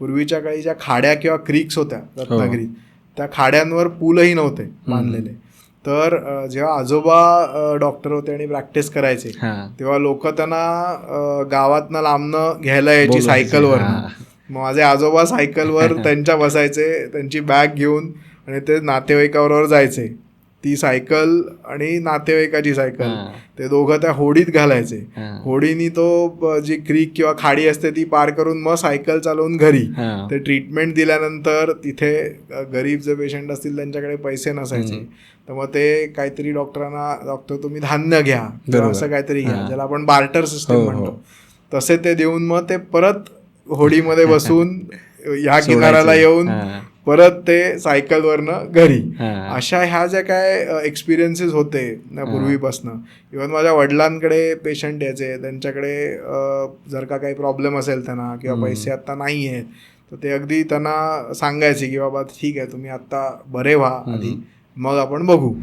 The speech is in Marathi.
पूर्वीच्या काळी ज्या खाड्या किंवा क्रीक्स होत्या रत्नागिरीत त्या खाड्यांवर पूलही नव्हते बांधलेले. तर जेव्हा आजोबा डॉक्टर होते आणि प्रॅक्टिस करायचे हा. तेव्हा लोक त्यांना गावातनं लांबनं घ्यायला यायची सायकलवर हा. माझे आजोबा सायकलवर त्यांच्या बसायचे त्यांची बॅग घेऊन आणि ते नातेवाईकाबरोबर जायचे. ती सायकल आणि नातेवाईकाची सायकल. ते दोघं त्या होडीत घालायचे. होडीनी तो जी क्रीक किंवा खाडी असते ती पार करून मग सायकल चालवून घरी. ते ट्रीटमेंट दिल्यानंतर तिथे गरीब जे पेशंट असतील त्यांच्याकडे पैसे नसायचे तर मग ते काहीतरी डॉक्टरांना डॉक्टर तुम्ही धान्य घ्या. असं काहीतरी घ्या. ज्याला आपण बार्टर सिस्टम हो, हो. म्हणतो तसे ते देऊन मग ते परत होडीमध्ये बसून ह्या. किनाऱ्याला येऊन. परत ते सायकलवरनं घरी. अशा ह्या ज्या काय एक्सपिरियन्सेस होते ना पूर्वीपासनं. इव्हन माझ्या वडिलांकडे पेशंट यायचे त्यांच्याकडे जर का काही प्रॉब्लेम असेल त्यांना किंवा पैसे आता नाही आहेत तर ते अगदी त्यांना सांगायचे की बाबा ठीक आहे तुम्ही आत्ता बरे व्हा आधी मग आपण बघू.